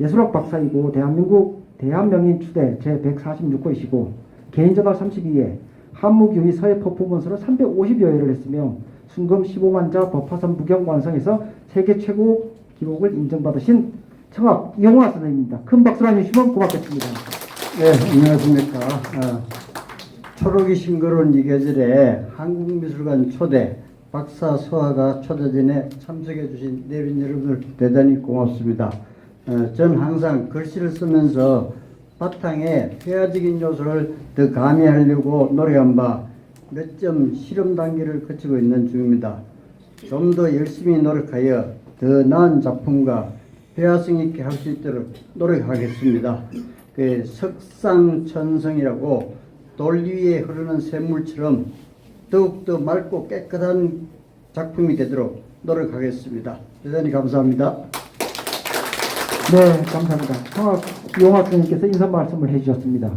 예술학 박사이고 대한민국 대한명인 추대 제146호이시고 개인전화 32회 한무교의 사회 퍼포먼스로 350여 회를 했으며 순금 15만자 법화선 부경 완성해서 세계 최고 기록을 인정받으신 청학 이용화 선생님입니다. 큰 박수로 해주시면 고맙겠습니다. 네, 안녕하십니까. 어, 초록이 싱그러운 이 계절에 한국미술관 초대 박사 수화가 초대전에 참석해 주신 내빈 여러분들 대단히 고맙습니다. 어, 전 항상 글씨를 쓰면서 바탕에 회화적인 요소를 더 가미하려고 노력한 바 몇 점 실험 단계를 거치고 있는 중입니다. 좀 더 열심히 노력하여 더 나은 작품과 회화성 있게 할 수 있도록 노력하겠습니다. 그 석상천성이라고 돌 위에 흐르는 샘물처럼 더욱더 맑고 깨끗한 작품이 되도록 노력하겠습니다. 대단히 감사합니다. 네, 감사합니다. 청학 이용화 선생님께서 인사 말씀을 해주셨습니다.